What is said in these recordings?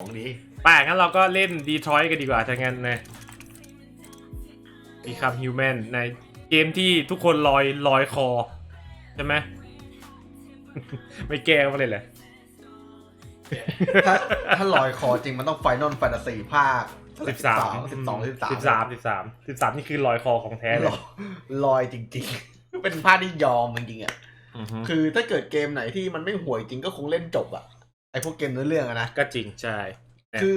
ของดีป่างั้นเราก็เล่นดีทรอยต์กันดีกว่าถ้างั้นนะมีคำฮิวแมนในเกมที่ทุกคนลอยลอยคอ ใช่ไหม ไม่แก้ก็ไม่เลยแหละถ้าถ้าลอยคอจริงมันต้องไฟนอลแฟนตาซีภาคสิบสามสิบสองสิบสามสิบสามสิบสามสิบสามนี่คือลอยคอของแท้เลลยอยลอยจริง ๆ เป็นภาคที่ยอมจริงๆอะอือฮึคือถ้าเกิดเกมไหนที่มันไม่ห่วยจริงก็คงเล่นจบอะ ไอพวกเกมเนื้อเรื่องอะนะ ก็จริงใช่เนี่ยคือ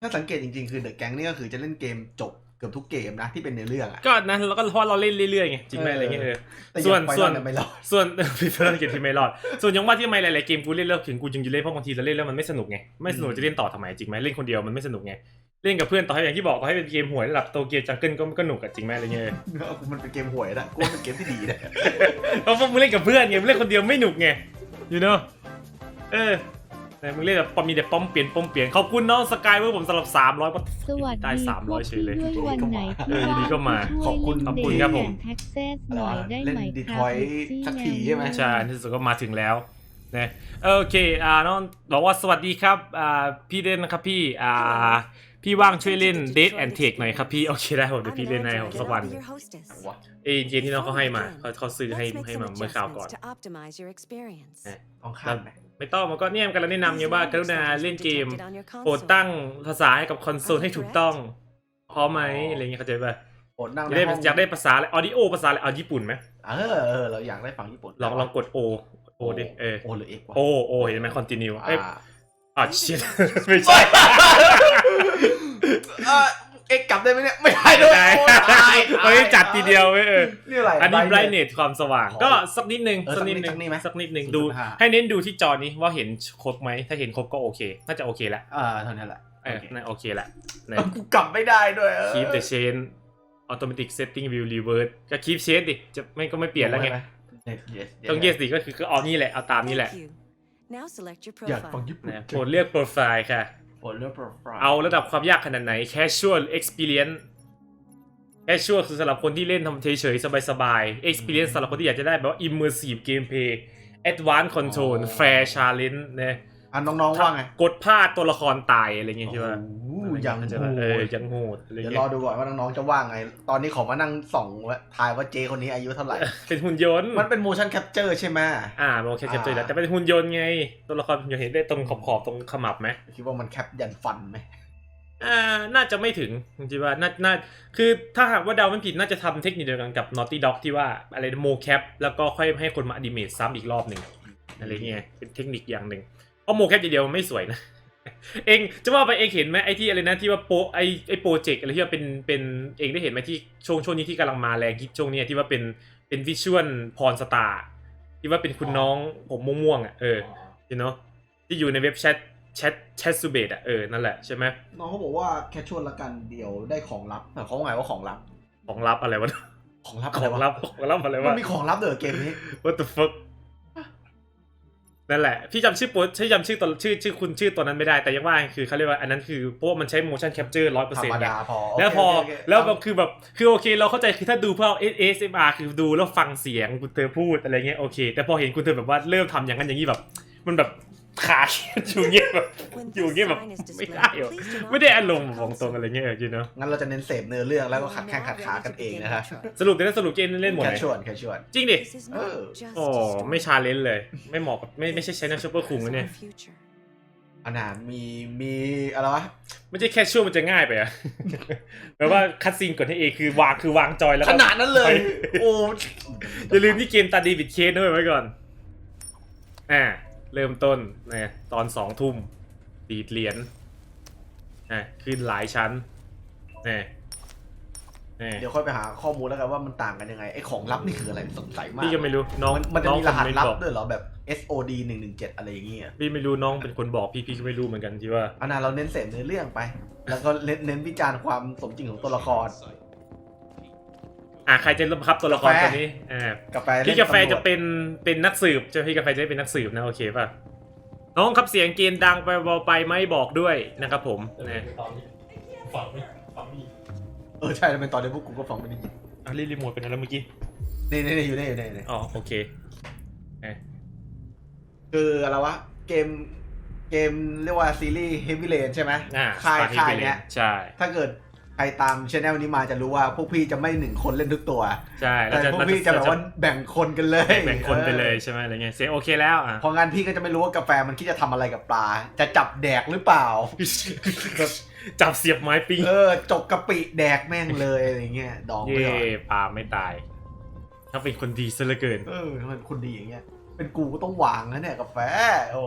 ถ้าสังเกตจริงๆ คือเดอะแก๊งนี่ก็คือจะเล่นเกมจบเกือบทุกเกมนะที่เป็นเนื้อเรื่องอะก็นะแล้วก็เพราะเราเล่นเรื่อยๆไงจริงไหมเออออะไรเงี้ยเออแต่ส่วนอย่างไฟส่วนนอลเยไม่รอดส่วนพิเศษเกมที่ไม่รอด ส่วนยังว่าที่ไม่หลายๆเกมกูเล่นแล้วถึงกูจึงจะเล่นเพราะบางทีเราเล่นแล้วมันไม่สนุกไงไม่สนุกจะเล่นต่อทำไมจริงไหมเล่นคนเดียวมันไม่สนุกไงเล่นกับเพื่อนต่อให้อย่างที่บอกต่อให้เป็นเกมหวยระดับโตเกียวจังเกิลก็ก็หนุกอะจริงไหมอะไรเงี้ยมันเป็นเกมห่วยนะกูว่าเป็นเกมที่ดีนะเพราะว่ามึงเล่นกับเพื่อนไงมึงเล่นคนเดียวไม่หนุกไง you know เออ แต่มึงเล่นแบบปอมมีแต่ป้อมเปลี่ยนป้อมเปลี่ยนขอบคุณน้องสกายเวอร์ผมสำหรับ300บาทสวัสได้ดีสามร้อยเฉยเลยพวกพี่ด้วยวันไหนที่เออว่างดีก็มาขอบคุณช่วยขอบคุณครับผม แท็กเซสหน่อยได้เล่นไหมดีคทรับรอยต์ซี่สักทีแนวใช่ไหม ใช่ในที่สุดก็มาถึงแล้วนะโอเคอ่าน้องบอกว่าสวัสดีครับอ่าพี่เล่นนะครับพี่อ่าพี่ว่างช่วยเล่น Date and Take หน่อยครับพี่โอเคได้ผมเดี๋ยวพี่เล่นให้ผมสักวันวะเอยเกมที่น้องเขาให้มาเขาเขาซื้อให้ให้มาเมื่อคราวก่อน ต้องข้ามไหม ไม่ต้องมันก็เนี่ยมันกำลังแนะนำไงว่ากรุณาเล่นเกมโปรดตั้งภาษาให้กับคอนโซลให้ถูกต้องพร้อมไหมอะไรเงี้ยเข้าใจป่ะโอดนั่งอยากได้ในห้งอยากได้ภาษาอะไรออดิโอภาษาอะไรเอาญี่ปุ่นไหมเออเออเราอยากได้ฝั่งญี่ปุ่นลองลองกดโอโอดิเออโอหรือเอกวะโอโอเห็นไหมคอนติเนียอ่าเอ้ยอะชิตไม่ใช่ เออ เอกกลับได้ไหมเนี่ยไม่ได้ด้วยได้โอ้ตายเฮ้ยจัดทีเดียวเว้ยเออนี่อะไร อันนี้ Brightness brightness ความสว่างขอก็สักนิดนึงเออสักนิดนึสักนิดไหมสักนิดนึง0.5ดูให้เน้นดูที่จอนี้ว่าเห็นครบไหม ถ้าเห็นครบก็โอเค น่าจะโอเคแล้วอ่าเท่านั้นแหละเออโอเคน่าโอเคแล้วนะ เออกูกลับไม่ได้ด้วยเออ keep the chain automatic setting view reverse ก็ keep chain ดิจะไม่ก็ไม่เปลี่ยนแล้วไง Yes, yes, yes ต้อง yes ดิก็คือก็เอานี่แหละเอาตามนี่แหละอยากฟังญี่ปุ่นนะโปรดเลือกโปรไฟล์ค่ะ โปรดเลือกโปรไฟล์เอาระดับความยากขนาดไหน casual experience casual คือสำหรับคนที่เล่นทำเฉยๆ สบายๆ experience สำหรับคนที่อยากจะได้แบบว่า immersive gameplay advanced control fair challenge นะ อะน้องๆว่าไงกดพลาดตัวละครตายอะไรเงี้ยใช่ป่ะโอ้โหยังจะโหเออดยังโหดอะไรเดี๋ยวเงี้รอยดูก่อนว่าน้องๆจะว่าไง ตอนนี้ขอมานั่งส่องว่าทายว่าเจคนนี้อายุเท่าไหร่ เป็นหุ่นยนต์ มันเป็น motion capture ใช่ไหมอ่าโอเคแคปเจอร์แล้วแต่เป็นหุ่นยนต์ไง ตัวละครหุ่นยนต์เห็นได้ตรงขอบๆตรงขมับไหมคิดว่ามันแคปยันฟันไหมอ่า น่าจะไม่ถึงจริงๆว่าน่าน่าคือถ้าหากว่าเดาไม่ผิดน่าจะทำเทคนิคเดียวกันกับ Naughty Dog ที่ว่าอะไรโมแคปแล้วก็ค่อยให้คนมาอนิเมตซ้ำอีกรอบหนึ่งอะไรเงี้ยเป็นเทคนิคอย่างหนึ่ง เพราะโมแคปอย่างเดียวมันไม่สวยนะ เองจะว่าไปเองเห็นไหมไอ้ที่อะไรนะที่ว่าโปรไอ้ไอ้โปรเจกต์อะไรที่ว่าเป็นเป็นเองได้เห็นไหมที่ช่วงช่วงนี้ที่กำลังมาแรงที่ช่วงเนี้ยที่ว่าเป็นเป็นวิชวลพรสตาร์ที่ว่าเป็นคุณน้องผมม่วงๆอะเออเนาะที่อยู่ในเว็บแชทแชทแชทซูเบตอะเออนั่นแหละใช่ไหมน้องเขาบอกว่าแคชชวลละกันเดี๋ยวได้ของลับแต่เขาว่าไงว่าของลับ ของลับอะไรวะของลับของลับของลับอะไรมันวะมีของลับเด้อเกมนี้ What the fuck นั่นแหละ พี่จำชื่อโปรใช่จำชื่อตัวชื่อชื่อคุณชื่อตัวนั้นไม่ได้แต่ยังว่าคือเขาเรียกว่าอันนั้นคือเพราะว่ามันใช้ motion capture ร้อยเปอร์ธรเซ็นรมต์ดาพอแล้วพอโเคโเคแล้วแบบคือแบบคือโอเค เราเข้าใจคือถ้าดูเพื่อ ASMR คือดูแล้วฟังเสียงคุณเธอพูดอะไรเงี้ยโอเค แต่พอเห็นคุณเธอแบบว่าเริ่มทำอย่างนั้นอย่างนี้แบบ มันแบบ ขาอยู่เงี้ยแบบอยู่เงี้ยแบบไม่ได้หรอไม่ได้อารมณ์ของตรงอะไรเงี้ยจริงเนาะงั้นเราจะเน้นเสพเนื้อเรื่องแล้วก็ขัดแข้งขัดขากันเองนะครับสรุปแต่ถ้าสรุปเกมเล่นหมดแคเลชยชวลแคชชวลจริงดิเออโอ้ไม่ชาเลนจ์เลย ไม่เหมาะกับไม่ไม่ใช่ใช้นักช็อปเปอร์คุงนะเนี่ยอันน่ะมีมีอะไรวะไม่ใช่แค่ช่วงมันจะง่ายไปอะแปลว่าคัดซีนกดให้เอคือวางคือวางจอยแล้วขก็นาดนั้นเลย โอ้อย่าลืมที่เกมตาดีบิดเคสด้วยไว้ก่อนอ่า เริ่มต้นนะตอนสองทุ่มดีดเหรียญอ่าขึ้นหลายชั้นนี่นี่เดี๋ยวค่อยไปหาข้อมูลแล้วกันว่ามันต่างกันยังไงไอ้ของลับนี่คืออะไรสงสัยมากพี่ก็ไม่รู้น้องมันมันจะน้องมีรหัสคนไม่ลับบอกด้วยเหรอแบบ SOD 1 1 7อะไรอย่างเงี้ยพี่ไม่รู้น้องเป็นคนบอกพี่พี่ก็ไม่รู้เหมือนกันที่ว่าอันนั้นเราเน้นเสพเนื้อเรื่องไป แล้วก็เน้นเน้นวิจารณ์ความสมจริงของตัวละคร อ่าใครจะบังคับตัวละครกาแฟตัวนี้อ่ากาแฟพี่กาแฟเล่นตำรวจจะเป็นเป็นนักสืบจะพี่กาแฟจะได้เป็นนักสืบนะโอเคป่ะน้องครับเสียงเกมดังไปเบาไปไหม่บอกด้วยนะครับผมนะตอนนี้ฝังไม่ฝังไม่เออใช่แล้วเป็นตอนนี้พวกกูก็ฟังไม่ได้ยินอะรีรีโมทเป็นอะไรเมื่อกี้นี่นี่นี่อยู่นี่อยู่นี่อยู่นี่อ๋อโอเคคืออะไรวะเกมเกมเรียกว่าซีรีส์ Heavy Rain ใช่ไหมอ่าค่าย Star ค่าย Heavy เนี้ย Rain ใช่ถ้าเกิดใค รตามช anel นี้มาจะรู้ว่าพวกพี่จะไม่หนึ่งคนเล่นทุกตัว ใช่แต่พวกพี่จะแบบว่าแบ่งคนกันเลย แบ่งคนไปเลยใช่ไหมอะไรเงี้ยเซโอเคแล้วอะเพราะงั้นพี่ก็จะไม่รู้ว่ากาแฟมันคิดจะทำอะไรกับปลา จะจับแดกหรือเปล่า จับเสียบไม้ปิ้งเออจกกะปิแดกแม่งเลยอะไรเงี้ยดองไปเย่ก่อนปลาไม่ตาย ถ้าเป็นคนดีซะเหลือเกิน เออทำไมเป็นคนดีอย่างเงี้ย เป็นกูก็ต้องวางนะเนี่ยกาแฟ โอ้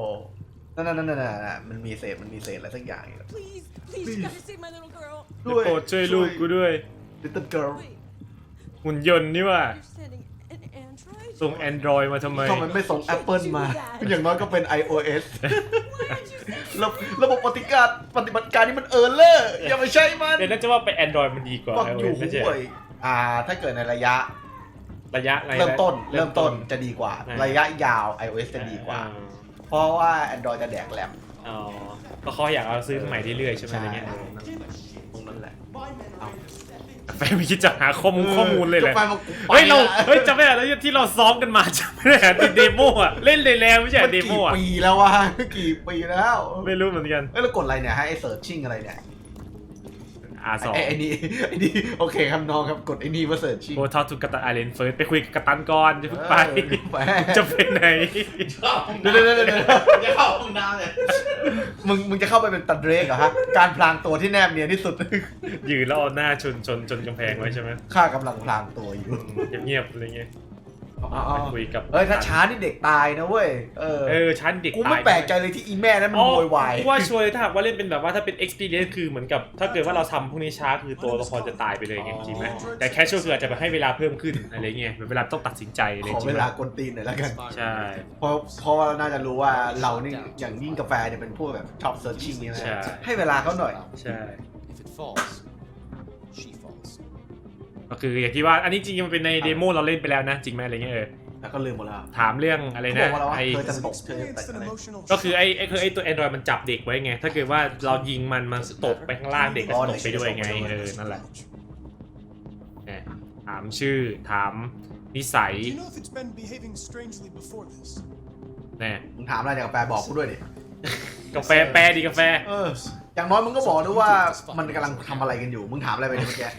นั่นนั่นนั่นนั่นมันมีเศษมันมีเศษอะไรสักอย่างอยู่ Please, please, you gotta save my little girl. ด้วยโปรดช่วยลูกกูด้วย little girl Wait, หุ่นยนต์นี่ว่า you're sending an android? ส่ง Android มาทำไม ทำไมไม่ส่ง Apple มา อย่างน้อยก็เป็น iOS Why did you say ระระบบปฏิการปฏิบัติการนี่มันเออร์เลอร์อย่าไปใช้มันเดี๋ยวน่าจะว่าไป Android มันดีกว่าฟังอยู่ iOS ไม่ใช่ห่วยอ่า ถ้าเกิดในระยะ ระยะอะไรนะ เริ่มต้น เริ่มต้นจะดีกว่า อ่า ระยะยาว iOS จะดีกว่า อ่ เพราะว่า Android จะแดกแหลมอ๋อก็เขาอยากเอาซื้อใหม่เรื่อยๆใช่ไหมอะไรเงี้ยใช่ตรงนั้นแหละเอาแฟนไม่คิดจะหาข้อมูลข้อมูลเลยแหละจะไปมากูไปเฮ้ยเราละเฮ้ยจำไม่ได้แล้วที่เราซ้อมกันมาจำไม่ได้อะติดเดโมอะเล่นเลยแล้วไม่ใช่มันเดโมกี่อะปีแล้ววะกี่ปีแล้ว ไม่รู้เหมือนกันเอ้ยแล้วกดอะไรเนี่ยให้ไอ้เซิร์ชชิ่งอะไรเนี่ย อาสองไอ้ไอ้นี่ไอ้นี่โอเคครับน้องครับกดไอ้นี่มาเซิร์ชชิ่งโอ้ทอทุกกัตตันไอเลนเฟิร์สไปคุยกับกัปตันก่อนจะเพิ่งไปไปจะไปไหนเดี๋ยวเดี๋ยวเดี๋ยวเดี๋ยวจะเข้าห้องน้ำเลยมึงมึงจะเข้าไปเป็นตัดเรกเหรอฮะ การพลางตัวที่แนบเนียนที่สุด ยืนแล้วเอาหน้าชนชนชนกำแพงไว้ใช่ไหมข้ากำลังพลางตัวอยู่ เงียบๆอะไรเงี้ยอ๋อ ไปคุยกับเฮ้ยถ้าช้านี่เด็กตายนะเว้ย เออเออชั้นเด็กกูไม่ตายแปลกใจเลยที่อีแม่นั้นมันอ๋อโวยวายกูว่าช่วยถ้าหากว่าเล่นเป็นแบบว่าถ้าเป็น experience คือเหมือนกับ ถ้าเกิดว่าเราทำพวกนี้ช้าคือตัวละครจะตายไปเลยไงจริงไหมแต่ casual คืออาจจะไปให้เวลาเพิ่มขึ้นอะไรเงี้ยเวลาต้องตัดสินใจอะไรขอจริเวงไหมลากวนตีนหน่อยแล้วกันใช่เพราะเพราะว่าน่าจะรู้ว่าเรานี่อย่างยิ่งกาแฟเนี่ยเป็นพวกแบบชอบเซิร์ชชิ่งนี่นะใช่ให้เวลาเขาหน่อยใช่ ก็คืออย่างที่ว่าอันนี้จริงๆมันเป็นในเดโมเราเล่นไปแล้วนะ จริงไหมอะไรเงี้ยเออแล้วก็ลืมหมดแล้วถามเรื่องอะไรเขาบนะอกว่าอะไรวะไอเธอจะ It's ต an กเธอจะ experienced ตก and อะไร emotional ก็คือไอ้ไอ้คือไอ้ตัว Android มันจับเด็กไว้ไง ถ้าเกิดว่าเรายิงมันมันตกไปข้างล่างเด็กก็จะตกไปด้วยไงเออนั่นแหละเนี่ยถามชื่อถามนิสัย Do you know if it's been behaving strangely before this? เนี่ยมึงถามอะไรจากกาแฟบอกกูด้วยดิกาแฟแปรดีกาแฟ เออ อย่างน้อยมึงก็บอกด้วยว่ามันกำลังทำอะไรกันอยู่ มึงถามอะไรไปเนี่ยเมื่อกี้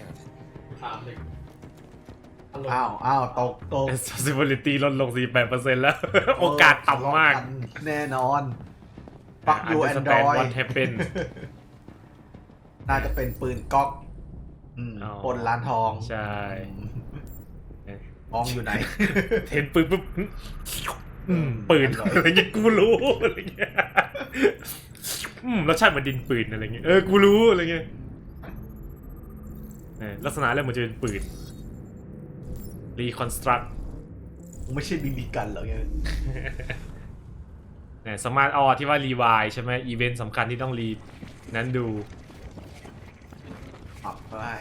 ถามเลยอ้าวอ้าวตกตก accessibility ลดลง 48%แล้ว โอกาสต่ำมาก แน่นอน Fuck you Understand Android what happened น่าจะเป็นปืนก๊อกอืมอ๋อปล้นร้านทอง ใช่ทองอยู่ไหน เห็นปืนปุ๊บอืมปืนอะไรเงี้ยกูรู้อะไรเงี้ยอืมรสชาติเหมือนดินปืนอะไรเงี้ยเออกูรู้อะไรเงี้ยเออ ลักษณะแล้วเหมันจะเป็นปืน reconstruct ไม่ใช่บินบีกันเหรอเนี่ยเนี่ยสมาร์ทออที่ว่ารีวายใช่ไหมอีเวนต์สำคัญที่ต้องรีนั้นดูปรับได้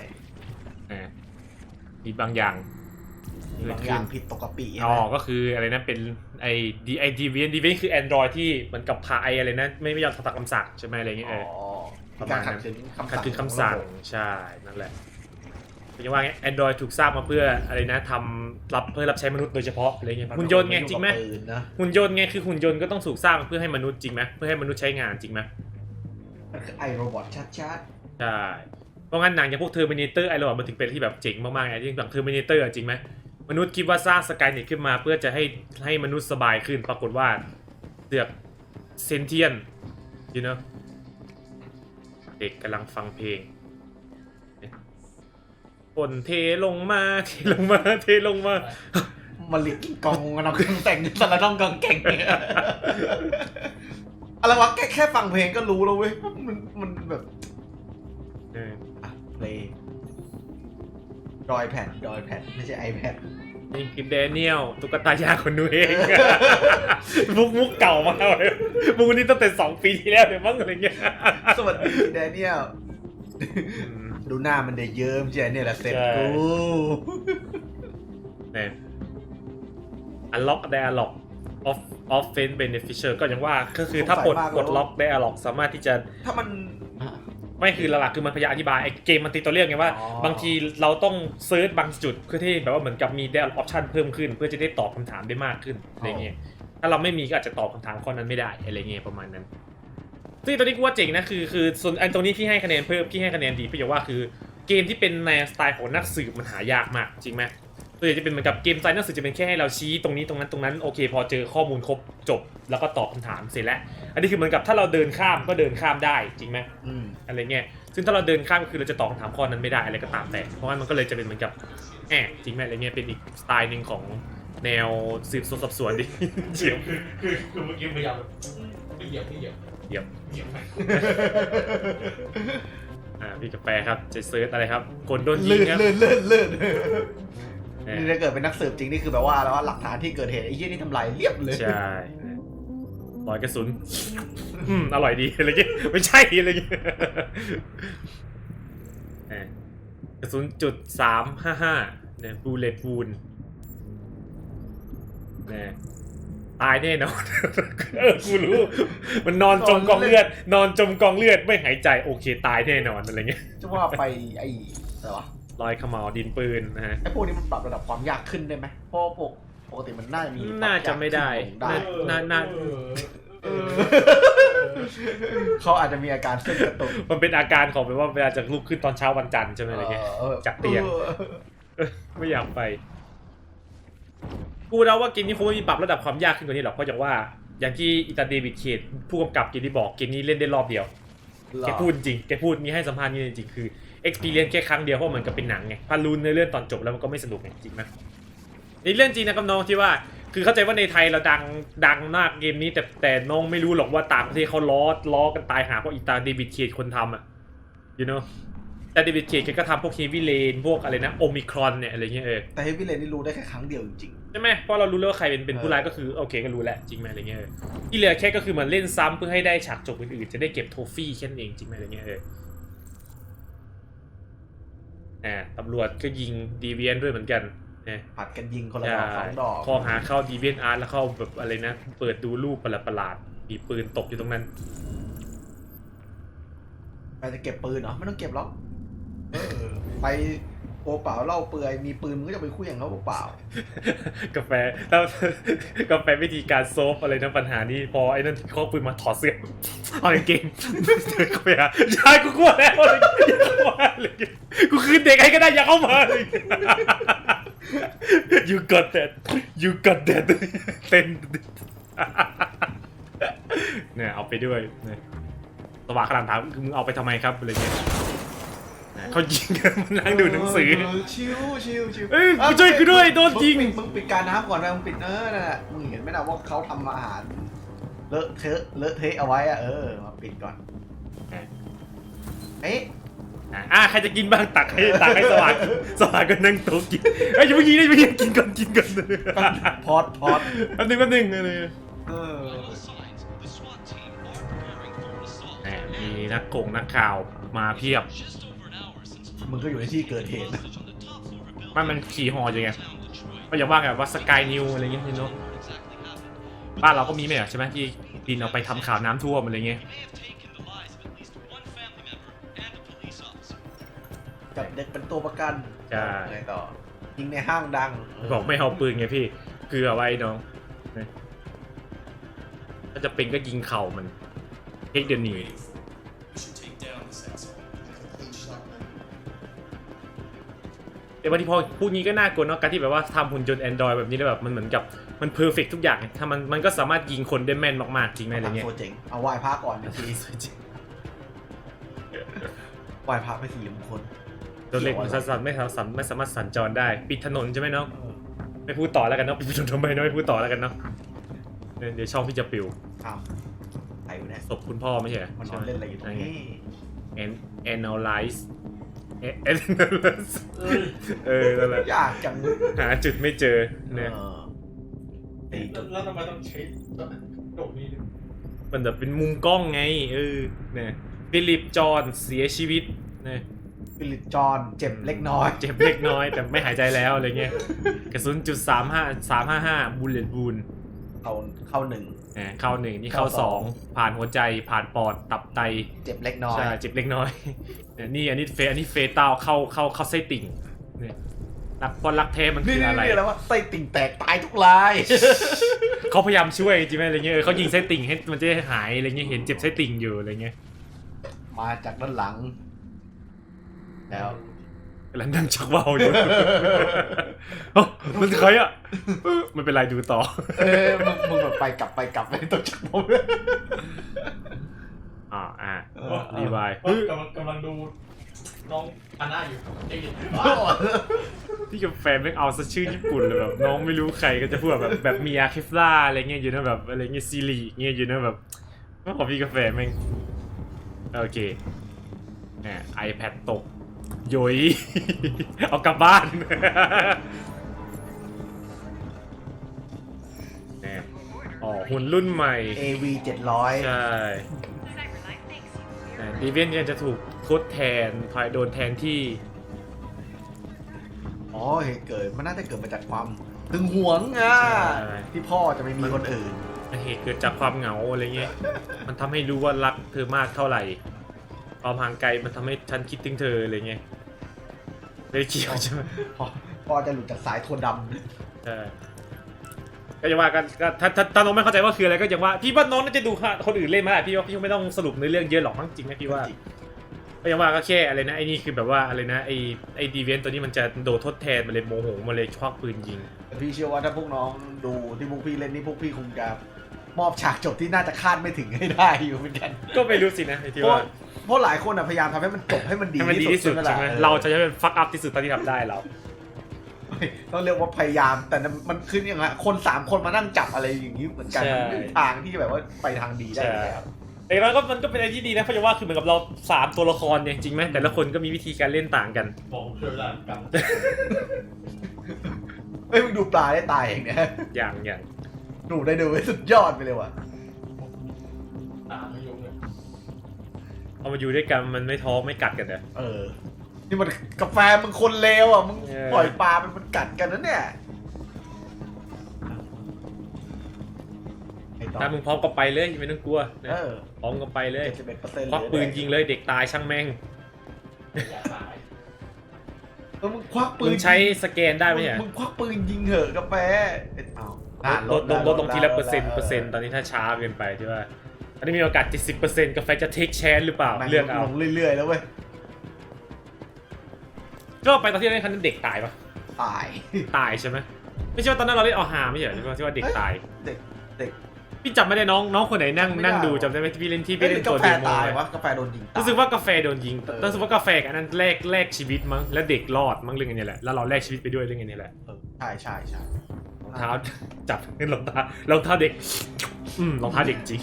เออมีบางอย่างบางอย่างผิดปกติอ๋อก็คืออะไรนะเป็นไอ้ดีไอดีเวนดีเวนคือ Android ที่เหมือนกับพาไออะไรนะไม่ไม่ยอมทำตามคำสั่งใช่ไหมอะไรเงี้ยอ๋เอออมีการขัดขืนคำขัดสั่งขืนคำสั่งใช่นั่นแหละ เป็นว่าไง Android ถูกสร้างมาเพื่ออะไรนะทำรับเพื่อรับใช้มนุษย์โดยเฉพาะอะไรเงี้ยหุ่นยนต์ไงจริงไหมปืนนะหุ่นยนต์ไงคือหุ่นยนต์ก็ต้องถูกสร้างมาเพื่อให้มนุษย์จริงไหมเพื่อให้มนุษย์ใช้งานจริงไหมมันคือไอโรบอทชัดใช่เพราะงั้นหนังอย่างพวกเทอร์มินเตอร์ไอโรบอทมันถึงเป็นที่แบบเจ๋งมากๆไงที่อย่างเทอร์มินเตอร์จริงไหมมนุษย์คิดว่าสร้างสกายเน็ตขึ้นมาเพื่อจะให้ให้มนุษย์สบายขึ้นปรากฏว่าเสือกเซนเทียน you know เด็กกำลังฟังเพลง ฝนเทลงมาเทลงมาเทลงมาๆมาลิกกิ้งกองกันเอาเครื่องแต่งสารน้องกองแก่งเนี่ยอะไรวะแค่แค่ฟังเพลงก็รู้แล้วเว้ยมันมันแบบเอออะเพลงดอยแผ่นดอยแผ่นไม่ใช่ iPad นี่คือแดเนียลตุ๊กตายางคนนูเองมุกมุกเก่ามากเลยมุกนี้ตั้งแต่สองปีที่แล้วเลยมั้งอะไรเงี้ยสวัสดีแดเนียล ดูหน้ามันได้เยิ้มใช่เนี่ยแหละเซ็ตใช่ กูเนี่ย unlock dialog of of f e n beneficial ก็อย่างว่าก็คือถ้าปลดกดล็อก dialog สามารถที่จะถ้ามัน ไม่คือหลักๆคือมันพยายามอธิบายไอ้เกมมันตีตัวเรียกไงว่า อ๋อ บางทีเราต้องเซิร์ชบางจุดเพื่อที่แบบว่าเหมือนกับมี dialog option เพิ่มขึ้น เพื่อจะได้ตอบคำถามได้มากขึ้นอะไรเงี้ยถ้าเราไม่มีก็อาจจะตอบคำถามข้อนั้นไม่ได้อะไรเงี้ยประมาณนั้น ซึ่งตอนนี้กูว่าเจ๋งนะคือคือส่วนอันตรงนี้พี่ให้คะแนนเพิ่มพี่ให้คะแนนดีพี่จะว่าคือเกมที่เป็นในสไตล์ของนักสืบมันหายากมากจริงไหมตัวอย่างจะเป็นเหมือนกับเกมสไตล์นักสืบจะเป็นแค่ให้เราชี้ตรงนี้ตรงนั้นตรงนั้นโอเค พอเจอข้อมูลครบจบแล้วก็ตอบคำถามเสร็จแล้ว อันนี้คือเหมือนกับถ้าเราเดินข้ามก็เดินข้ามได้จริงไหมอืมอะไรเงี้ยซึ่งถ้าเราเดินข้ามก็คือเราจะตอบคำถามข้อนั้นไม่ได้อะไรก็ตามแต่ เพราะว่ามันก็เลยจะเป็นเหมือนกับแอบจริงไหมอะไรเงี้ยเป็นอีกสไตล์หนึ่งของแนวสืบสวนสอบสวนดิเฉียบคือคือคือเมื่อกี้พยายามแบบไม่เหยียบไม่เหยียบ เฉียบเหยียบไหมอ่าพี่กาแฟครับจะเซิร์ชอะไรครับ คนโดนยิลื่งนครับลื่นลื่นลื่นเออนี่ถ้าเกิดเป็นนักสืบจริงนี่คือแบบว่าแล้วว่าหลักฐานที่เกิดเหตุไอ้เหี้ยนี่ทำลายเรียบเลยใช่รอยกระสุนอืมอร่อยดีอะไรเงี้ยไม่ใช่อะไรเงี้ยเออกระสุนจุดสามห้าห้าเนี่ยบูเลตบูนเนี่ย ตายแน่นอนเออกูรู้ มันนอนจมกองเลือด นอนจมกองเลือดไม่หายใจโอเคตายแน่นอนอะไรเงี้ยจะว่าไปไอ้อะไรวะรอยเขมาวดินปืนนะฮะไอ้พวกนี้มันปรับระดับความยากขึ้นได้ไหมเพราะว่าพวกปกติมันน่าจะมีปรับน่าจะไม่ได้ยากขึ้นลงได้น่าน่าเออเขาอาจจะมีอาการเส้นกระตุกมันเป็นอาการของแบบว่าเวลาจะลุกขึ้นตอนเช้าวันจันทร์ใช่ไหมอะไรเงี้ยเออจากเตียงออไม่อยากไป กูเดาว่าเกมนี้คงไม่มีปรับระดับความยากขึ้นกว่านี้หรอกเพราะอย่างว่าอย่างที่อิตาเดวิดเคดผู้กำกับเกมนี้บอกเกมนี้เล่นได้รอบเดียวแกพูดจริงแกพูดมีให้สัมภาษณ์นี่จริงคือ experience แค่ครั้งเดียวเพราะเหมือนกับเป็นหนังไงพารูนในเรื่องตอนจบแล้วมันก็ไม่สนุกไงจริงไหมในเรื่องจริงนะครับน้องที่ว่า คือเข้าใจว่าในไทยเราดังดังมากเกมนี้ แต่แต่น้องไม่รู้หรอกว่าต่างประเทศเขาล้อล้อกันตายหาเพราะอีตาเดวิดเคดคนทำอะ you know แต่เดวิดเคดแกก็ทำพวกเฮฟวี่เลนพวกอะไรนะโอมิครอนเนี่ยอะไรเงี้ยเออแต่เฮฟวี่เลนนี่รู้ได้แค่ครั้งเดียวจริงใช่ไหมเพราะเรารู้แล้วว่าใครเป็นเป็นผู้ร้ายก็คือโอเคก็รู้แหละจริงไหมอะไรเงี้ยเออที่เหลือแค่ก็คือมันเล่นซ้ำเพื่อให้ได้ฉากจบอื่นๆจะได้เก็บโทฟี่แค่นั้นเองจริงไหมอะไรเงี้ยเอออ่าตำรวจก็ยิงดีเวียนด้วยเหมือนกันนะๆผัดกันยิงคนละดอกสองดอกข้อหาเข้าดีเวียนอาร์ตแล้วเข้าแบบอะไรนะ เปิดดูรูปประหลาดๆมีปืนตกอยู่ตรงนั้น ไปจะเก็บปืนเหรอไม่ต้องเก็บหรอก เออไปโปเปล่าเล่าเปื่อยมีปืนมึงก็จะไปคุยอย่างเขาเปล่ากาแฟแล้วกาแฟวิธีการโซฟอะไรนะปัญหานี้พอไอ้นั่นเขาเอาปืนมาถอดเสื้อเอากางเกงเดินเข้าไปหาชายกูกลัวแล้วอะไรอย่างเงี้ยอย่าเข้ามาอะไรอย่างเงี้ยกูคืนเด็กให้ก็ได้อย่าเข้ามาอะไรอย่างเงี้ย you got that you got that เต้นเนี่ยเอาไปด้วยเนี่ยสว่างขลังถามมึงเอาไปทำไมครับอะไรเงี้ย นะเขายิงกันมันนั่งดูหนังสือ เชิวชิวชิวเอ้ยกูช่วยกูด้วยโดนยิง มึปิมึงปิดการน้ำก่อนนะมึงปิดเออนั่นแหละมึงเห็นไหมนะว่าเขาทำอาหารเลอะเทอะเลอะเทะเอาไว้อะเออมาปิดก่อนเอ๊ะอะอะใครจะกินบ้างตักให้ตักให้สว่างสว่างก็นั่งโต๊ะกินเอ้ยอย่าเพิ่งกินอย่าเพิ่งกินกินก่อนกินก่อนพอดพอดแป๊บนึงแป๊บนึงอะไรเออแหมมีนักกงนักข่าวมาเพียบ มึงก็อยู่ในที่เกิดเหตุ มันมันขี่ฮออยู่ไงก็อย่าว่าแบบว่าสกายนิวอะไรเงี้ยนี่เนาะบ้านเราก็มีไหมอะใช่ไหมที่บินเอาไปทำข่าวน้ำท่วมอะไรเงี้ยจับเด็กเป็นตัวประกันใช่ไงต่อยิงในห้างดัง บอกไม่เอาปืนไงพี่คือเอาไว้น้องนะถ้าจะเป็นก็ยิงเข่ามันเทคเดนี We แต่บางทีพอพูดงี้ก็น่ากลัวเนาะการที่แบบว่าทำหุ่นยนต์ Android แบบนี้แล้วแบบมันเหมือนกับมันเพอร์เฟกทุกอย่างไงถ้ามันมันก็สามารถยิงคนได้แม่นมากๆจริงไหมอะไรเงี้ยโซเจ๋งเอาไหว้พระก่อนหนึ่งทีไหว้พระไปสี่มงคลรถเล็กมันสั่นๆไม่สามารถไม่สามารถสัญจรได้ ปิดถนนใช่ไหมเนาะไม่พูดต่อแล้วกันเนาะปิดถนนทำไมเนาะไม่พูดต่อแล้วกันเนาะเดี๋ยวเดี๋ยวช่องพี่จะปิวอ้าวใครอยู่เนี่ยศพคุณพ่อไม่ใช่เหรอมันนอนเล่นอะไรอยู่ตรงนี้ แอน analyze เอ๊ะเออนั่นแหละยากจังเลยหาจุดไม่เจอเนี่ยเออไอ้แล้วแล้วทำไมต้องใช้โดดนี้ด้วยมันแบบเป็นมุมกล้องไงเออเนี่ยฟิลิปจอห์นเสียชีวิตเนี่ยฟิลิปจอนเจ็บเล็กน้อย เจ็บเล็กน้อยแต่ไม่หายใจแล้วอะไรเงี้ยกระสุนจุดสามห้าสามห้าห้าบุลเลตบูนเข้าเข้าหนึ่ง เข้าหนึ่งนี่เข้าเข้าสสอองงผ่านหัวใจผ่านปอดตับไตเจ็บเล็กน้อยใช่เจ็บเล็กน้อยเนี่ยนี่อันนี้เฟอันนี้เฟต้าเข้าเข้าเข้าไส้ติ่งเนี่ยรักพอรักแท้มันนี่คือนี่อะไรนี่อะไรวะไส้ติ่งแตกตายทุกรายเขาพยายามช่วยจริงไหมอะไรเงี้ยเออเขายิงไส้ติ่งให้มันจะได้หายอะไรเงี้ยเห็นเจ็บไส้ติ่งอยู่อะไรเงี้ยมาจากด้านหลัง แล้ว กำลังนั่งชักว่าวอยู่ เอ้ามันใครอะเออไม่เป็นไรดูต่อ เออมึงมึงแบบไปกลับไปกลับไปต้องจักผม อ่าอ่าเออ รีวายเฮ้ยกำลังกำลังดูน้องอันน่าอยู่เจ๊กินที่กาแฟแม่งเอาซะชื่อญี่ปุ่นเลยแบบ น้องไม่รู้ใครก็จะพูดแบบแบบมีอาเคฟล่าอะไรเงี้ยอยู่นะแบบอะไรเงี้ยซีรีเงี้ยอยู่นะแบบขอพี่กาแฟแม่งโอเคเนี่ยไอแพดตกโยยเอากลับบ้านเนี่ยอ๋อหุ่นรุ่นใหม่ AV 700 ใช่ดีเวียนยังจะถูกทดแทนภายโดนแทนที่ อ๋อเหตุเกิดมันน่าจะเกิดมาจากความถึงหวงอะใช่ ที่พ่อจะไม่มีคนอื่น เหตุเกิดจากความเหงาอะไรเงี้ย มันทำให้รู้ว่ารักเธอมากเท่าไหร่ความห่างไกลมันทำให้ฉันคิดถึงเธออะไรเงี้ย เลยเกี่ยวใช่ไหมพ่อพ่อจะหลุดจากสายโทนดใช่ก็จะว่ากันก็ถ้าถ้าถ้าน้องไม่เข้าใจว่าคืออะไรก็อย่างว่าพี่ว่าน้องน่าจะดูค่ะคนอื่นเล่นมาแหละพี่ว่าพี่ไม่ต้องสรุปในอเรื่องเยอะหรอกมั้งจริงไหมำพี่ว่า ก็อย่างว่าก็แค่อะไรนะไอ้นี่คือแบบว่าอะไรนะไอ้ไอ้ดีเวนตัวนี้มันจะโดนทดแทนมันเลยโมโหมันเลยควักปืนยิงแต่พี่เชื่อว่าถ้าพวกน้องดูที่พวกพี่เล่นนี่พวกพี่คงจะมอบฉากจบที่น่าจะคาดไม่ถึงให้ได้อยู่เหมือนกัน ก็ไม่รู้สินะไอ้ที่เพราะว่า เพ ราะหลายคนอะพยายามทำให้มันจบให้มันดีให้มันดีที่สุดไหมใช่ไหมล่ะเราจะใช้เป็นฟักอัพที่สุดเท่าที่ทำได้เรา ต้องเรียกว่าพยายามแต่มันขึ้นอย่างไรคนสามคนมานั่งจับอะไรอย่างนี้เหมือนกันใช่ มันไม่มีทางที่แบบว่าไปทางดีได้อยู่แล้วแต่มันก็มันก็เป็นอะไรที่ดีนะเพราะว่าคือเหมือนกับเราสามตัวละครเนี่ยจริงไหมแต่ละคนก็มีวิธีการเล่นต่างกันบอกช่วยเวลากันเฮ้ยมึงดูปลาได้ตายเองเนี่ยอย่างอย่างหนูได้ดูไว้สุดยอดไปเลยว่ะ พอมาอยู่ด้วยกันมันไม่ท้องไม่กัดกันเหรอ เออ นี่มันกาแฟมึงคนเลวอะ มึงเออ ปล่อยปลาไปมันกัดกันนะเนี่ยไอ้ต่อถ้ามึงพร้อมก็ไปเลยไม่ต้องกลัวนะเออพร้อมก็ไปเลยเจ็ดสิบเอ็ดเปอร์เซ็นต์ควักปืนยิงเลยเด็กตายช่างแม่งอย่าตายแล้วมึงควักปืมึนงใช้สแกนได้ไหมมึงเนี่ยมึงควักปืนยิงเหอะกาแฟเอ้ยเอาลอะดลดลดลดลงทีละเปอร์เซ็นต์ลดเปอร์เซ็นต์ตอนนี้ถ้าช้าเกินไปใช่ป่ะต อนนี้มีโอกาส 70%กาแฟจะเทคแชนหรือเปล่าแม่งเลือกเอา ลงเรื่อยๆแล้วเว้ย ก็ไปตอนที่เราเล่นคันนั้นเด็กตายปะตาย ตายใช่ไหมไม่ใช่ว่าตอนนั้นเราเล่นเอาหาไม่ใช่เหรอที่ว่าที่ว่าเด็กตาย เด็ก เด็ก พี่จำไม่ได้น้องน้องคนไหนนั่งจำไม่ได้นั่งดูหรอจำได้ไหมที่พี่เล่นที่เฮ้พี่ยเล่นกาตัวแฟเดโมตายไว้วะกาแฟโดนยิงตายรู้สึกว่ากาแฟโดนยิงเออรู้สึกว่ากาแฟกับอันนั้นแลกแลกชีวิตมั้งแล้วเด็กรอดมั้งเรื่องอันนี้แหละแล้วเราแลกชีวิตไปด้วยเรื่องอันนี้แหละเออใช่ใช่ใช่รองเท้าจับเงินรองเท้ารองเท้าเด็ก อืมรองเท้าเด็กจริง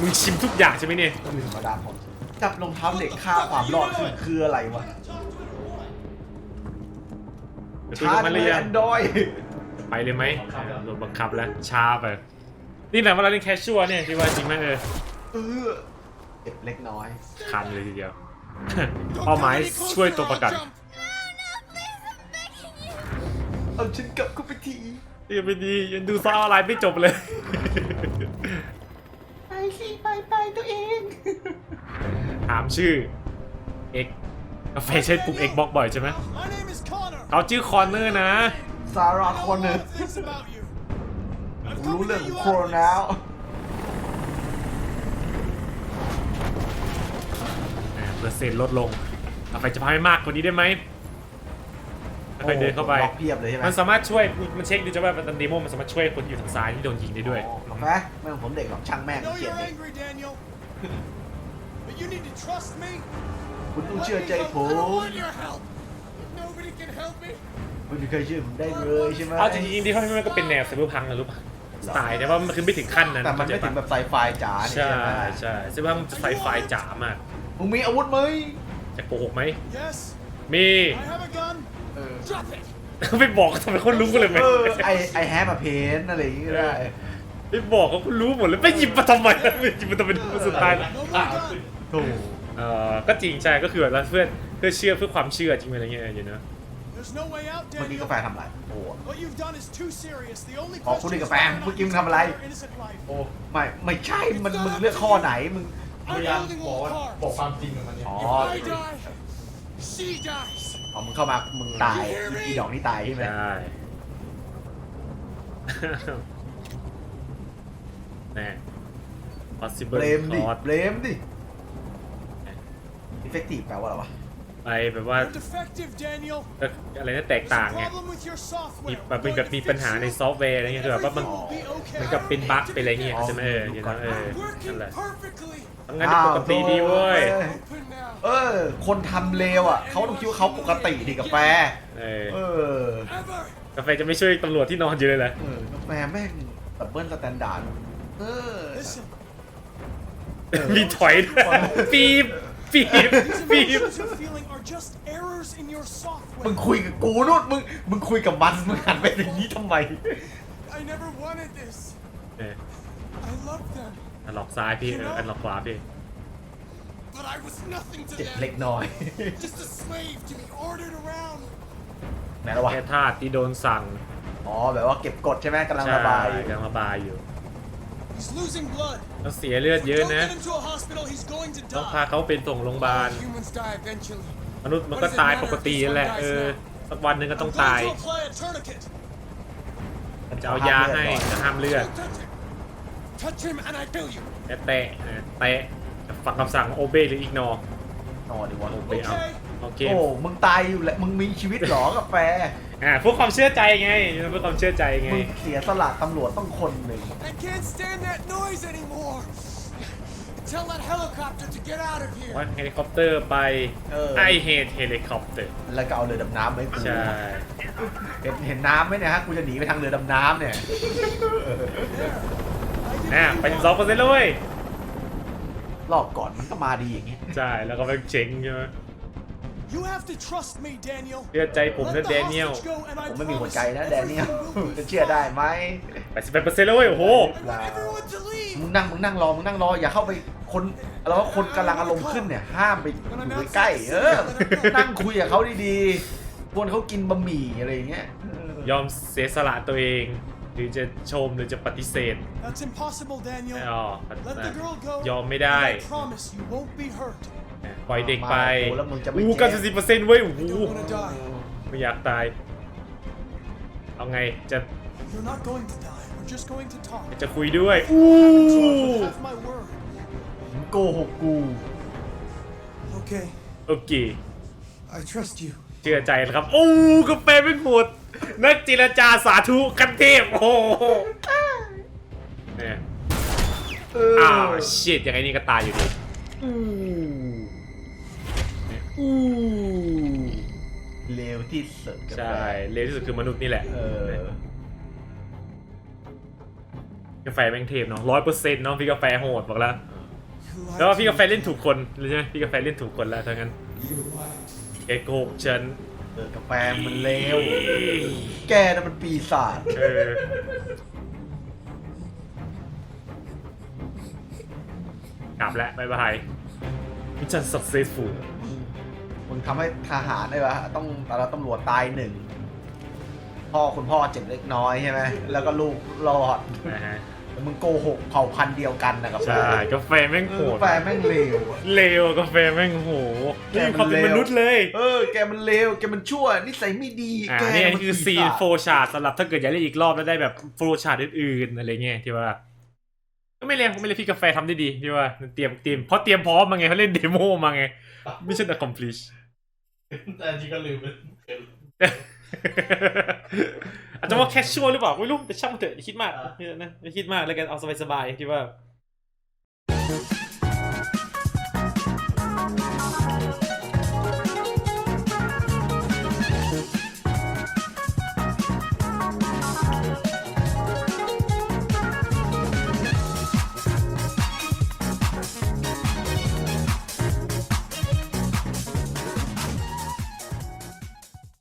มึงชิมทุกอย่างใช่ไหมเนี่ย ก็มีธรรมดาพอจับรองเท้าเด็กฆ่าความรอดคือคืออะไรวะเดี๋ยวคุยชากับร์จมันเลเลยยแอยังนดรอยไปเลยไหมโดนบังคับแล้วช้าไป นี่แหละว่าเราเล่นแคชชัวเนี่ยที่ว่าจริงไหมเออเออเจ็บเล็กน้อย คันเลยทีเดียว เป้าหมายช่วยตัวประกัน เอาฉันกลับเข้าไปที ยังไม่ดียังดูซาวอะไรไม่จบเลย ไปสิไปไปตัวเองถามชื่อ X กาแฟใช้ปุ่ม X บล็อกบ่อยใช่ไหม My name is Connor. เขาชื่อคอนเนอร์นะซาร่าคอนเนอ I ร์ know things about you. I've รู้ come to เรื่อง get ของ you โค out โร of นา here. แล้วอ่าเปอร์เซ็นต์ลดลงกาแฟจะพาให้มากกว่านี้ได้ไหม ค่อยๆเดินเข้าไป ล็อกเพียบเลยใช่ไหมมันสามารถช่วยมันเช็คดูจะว่ามันเดโมมันสามารถช่วยคนที่อยู่ทางซ้ายที่โดนยิงได้ด้วยอ๋อกาแฟไม่ต้องผมเด็กหรอกช่างแม่ง I know เกลียด you're เด็ก angry, Daniel. but you need to trust me. คุณต้อง Let เชื่อ me ใจ go. ผ I ม don't want your help. Nobody can help me. คุณไม่เคยเชื่อผมได้เลยใช่ไหมเอาจริงๆที่เขาให้มันก็เป็นแนวไซเบอร์พังนะรู้ป่ะสไตล์แต่ว่ามันคือไม่ถึงขั้นนั้นแต่มันไม่ถึเข้างใจแบปะบไซไฟจ๋านี่ใช่ใช่ไหมใช่ไซเบอร์พังไซไฟจ๋ามาก มึงมีอาวุธไหมจะโกหกไหม Yes, มี I have a gun. ไม่บอกทำไมคนรู้กันเลยไหมเออไอไอแฮปอะเพนอะไรอย่างงี้ก็ได้ไม่บอกเขาคุณรู้หมดเลยไม่หยิบมาทำไมไม่หยิบมาทำไมสุดท้าย No ตา more ขึ้น gun. ถูกเออก็จริงใช่ก็คือแบบเราเพื่อนเพื่อเชื่อเพื่อความเชื่อจริงไหมอะไรเงี้ยอยู่นะ There's no way out, เมื่อกี้ Daniel. กาแฟทำอะไรโอ้ What you've done is too serious. The only อ๋อคุณ question นี่ is กาแฟ whether or not เมื่อกี้ you มึงทำอะไร save your innocent life. โอ้ไม่ไม่ใช่มันมึงเลือกข้อไหนมึงพยายามบอกว่าบอกความจริงกับมันเนี่ยอ๋อ If I die, she dies. อ๋อมึงเข้ามามึงตายอีดอกนี่ตายใช่ไหมใช่แน่ possible เบลมดิ cause เบลมดิ effective แปลว่าอะไรวะ ไปแบบว่า You're defective, Daniel. เอ่ออะไรนั่นแตก There's ต่าง a ไง problem with your มี software. แบบมีแบบมีปัญหาในซอฟต์แวร์อะไรเงี้ยคือแบบว่ามัน Everything will be okay. มันกับเป็นบั๊กเป็นอะไรเงี้ยอ๋อใช่ไหมเอออย่างนั้นเออ I'm นั่ working นแหละ perfectly. ทำงานได้ปกติดีเว้ยอ้าว Open now. เออ คนทำเลวอะ เขาต้องคิดว่าเขาปกติดิกาแฟ เออเออ Ever. กาแฟจะไม่ช่วยตำรวจที่นอนอยู่เลยเหรอเออกาแฟแม่งดับเบิลสแตนดาร์ด เออ Listen. มีถอยด้วยปีบปีบ These ปีบ emotions you're feeling are just errors in your มึง software. คุยกับกูนู่นมึง มึงคุยกับมัน มึงหันไปอย่างนี้ทำไม I never wanted this. เออ I loved them, อันล็อกซ้ายพี่เอออันล็อกขวาพี่ but I was nothing to เจ็บ them. เล็กน้อย Just a slave to be ordered around. ไหนแล้ววะแค่ธาตุที่โดนสั่งอ๋อแบบว่าเก็บกดใช่ไหมกำลังใช่ระบายกำลังระบายอยู่ He's losing blood. ต้องเสียเลือด If เย we อะ don't นะ get him to a hospital, he's going to ต้องพา die. เขาเป็นส่งโรงพยาบาล All humans die eventually. มนุษย์มันก็ตายปกตินั่นแหละเออสักวันหนึ่งก็ I'm ต้อง going ตาย to apply a tourniquet. จะเอายาให้จะห้ามเลือด Don't touch him. Touch him and I kill you. แตะแตะเออแตะฟังคำสั่งโอเบหรืออีกนอนอนดิวะโอเบเอาโอเคโอ้มึงตายอยู่แหละมึงมีชีวิตเหรอกาแฟอ่าเพื่อความเชื่อใจไงเพื่อความเชื่อใจไงมึงเสียสละตำรวจต้องคนหนึ่ง I can't stand that noise anymore. Tell that helicopter to get out of here. ว่าเฮลิคอปเตอร์ไปเออ ไอเฮดเฮลิคอปเตอร์แล้วก็เอาเรือดำน้ำไปกูใช่เห็นเห็นน้ำไหมเนี่ยฮะกูจะหนีไปทางเรือดำน้ำเนี่ย น่ะไปสองเปอร์เซ็นต์แล้วเว้ยรอบก่อนมันก็มาดีอย่างงี้ใช่แล้วก็ไปเจ๋งใช่ไหม You have to trust me, Daniel. เชื่อใจผมนะ Let แด the เนียล hostage go, and I ผมไม่มีหัว promise ใจนะ you แดเนียล everything will be จะเชื่อได้ไหมแปดสิบแปดเปอร์เซ็นต์แล้วเว้ยโอ้โห I want everyone to leave. มึงนั่งมึงนั่งรอมึงนั่งรออย่าเข้าไปคนเราว่าคนกำลังอารมณ์ขึ้นเนี่ย ห้ามไปอยู่ใกล้ๆเออนั่งคุยกับเขาดีๆชวนเขากินบะหมี่อะไรอย่างเงี้ยเออยอมเสียสละตัวเอง หรือจะชมหรือจะปฏิเสธ That's impossible, Daniel. อ๋อ Let the girl go. ยอมไม่ได้ and I promise you won't be hurt. ปล่อยเด็กไปมากูแล้วมึงจะไม่อู้เจ็เก้าสิบเปอร์เซ็นต์เว้ยโอ้โห I don't want to die. ไม่อยากตาย เอาไงจะ You're not going to die. We're just going to talk. จะคุยด้วยอู้ Have my word. มึงโกหกกู Okay. โอเค I trust you. เชื่อใจแล้วครับ โอ้กาแฟเป็นโหด นักจิรจาสาธุกันเทพ โอ้โหเนี่ยเอออ้าวชิตอย่างไอ้นี่ก็ตายอยู่ดีอู้อู้เลวที่สุดกับใช่เลวที่สุดคือมนุษย์นี่แหละ เออ กาแฟแม่งเทพเนาะร้อยเปอร์เซ็นต์เนาะพี่กาแฟโหดบอกแล้ว You lied แล้วว่า to พี่กาแฟ me. เล่นถูกคนเลยใช่ไหมพี่กาแฟเล่นถูกคนแล้วทั้งนั้น You lied. แกโกหกฉัน เออกาแฟมันเลวแกน่ะมันปีศาจเออกลับแล้วบายบายมิชชั่น successful มึงทำให้ทหารได้ปะต้องเราตำรวจตายหนึ่ง พ่อคุณพ่อเจ็บเล็กน้อยใช่ไหม แล้วก็ลูกรอดนะฮะแล้ว มึงโกหกเผ่าพันธุ์เดียวกันนะกับใช่กาแฟแม่งเอโหอดกาแฟแม่งเลวอะเลวกาแฟแม่งโหแกนี่มันความเป็นเลว มนุษย์เลยเออ แกมันเลว แกมันชั่ว นิสัยไม่ดี อ่าแกนี่อันมันี้คือปีซีนศาจโฟชาร์ดสำหรับถ้าเกิดอยากเล่นอีกรอบแล้วได้แบบโฟชาร์ดอื่นๆอะไรเงี้ยที่ว่าก็ไม่เลวไม่เลวพี่กาแฟทำได้ดีที่ว่าเตรียมเตรียมเพราะเตรียมพร้อมมาไงเขาเล่นเดโมมาไงไม่ใช่ accomplish แต่จริงก็ลืมไป อาจจะว่าแคชชวลหรือเปล่าไม่รู้แต่ช่างมันเถอะอย่าคิดมากนะอย่าคิดมากแล้วกันเอาสบายๆคิดว่า